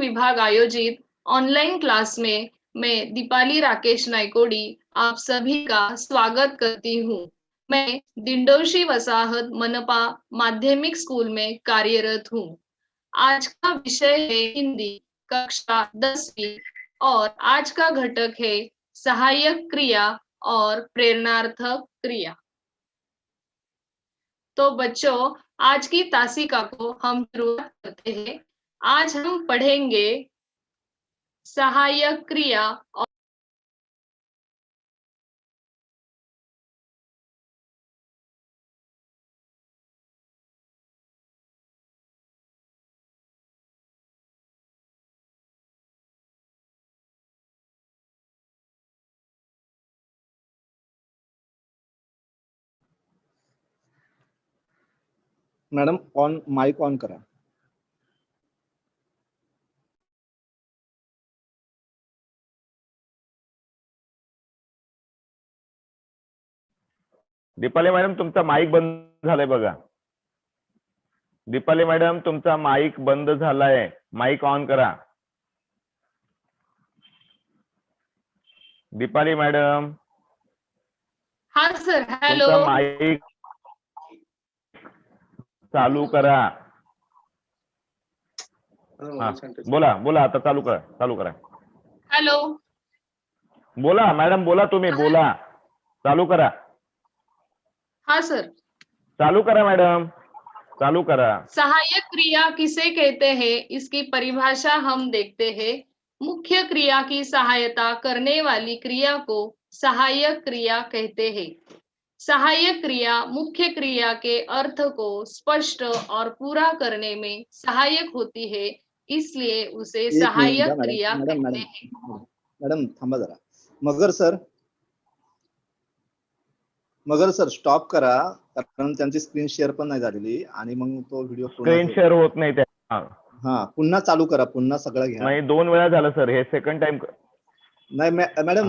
विभाग आयोजित online class में मैं दीपाली राकेश नायकोडी आप सभी का स्वागत करती हूँ। मैं दिंडोशी वसाहत मनपा माध्यमिक स्कूल में कार्यरत हूँ। आज का विषय है हिंदी, कक्षा दसवीं, और आज का घटक है सहायक क्रिया और प्रेरणार्थक क्रिया। तो बच्चों, आज की तासिका को हम शुरुआत करते हैं। आज हम पढ़ेंगे सहायक क्रिया मॅडम ऑन माईक ऑन करा. दीपाली मॅडम तुमचा माईक बंद झालाय बघा. दीपाली मॅडम तुमचा माईक बंद झालाय. माईक ऑन करा. दीपाली मॅडम. हाँ सर हेलो तुमचा माईक चालू करा. हा, बोला बोला आता चालू करा चालू करा. हेलो. बोला मॅडम बोला तुम्ही बोला. चालू करा. हाँ सर. चालू करा मैडम. चालू करा. सहायक क्रिया किसे कहते हैं? इसकी परिभाषा हम देखते हैं। मुख्य क्रिया की सहायता करने वाली क्रिया को सहायक क्रिया कहते हैं। सहायक क्रिया मुख्य क्रिया के अर्थ को स्पष्ट और पूरा करने में सहायक होती है इसलिए उसे सहायक मॅडम क्रिया मॅडम कहते हैं। मॅडम थांबा जरा। मगर सर मगर सर स्टॉप करा कारण त्यांची स्क्रीन शेअर पण नाही झालेली आणि मग तो व्हिडिओ स्क्रीन शेअर होत नाही त्या. हा. हा पुन्हा चालू करा पुन्हा सगळं घ्या. नाही दोन वेळा झालं सर. हे सेकंड टाइम नाही मॅ- मॅडम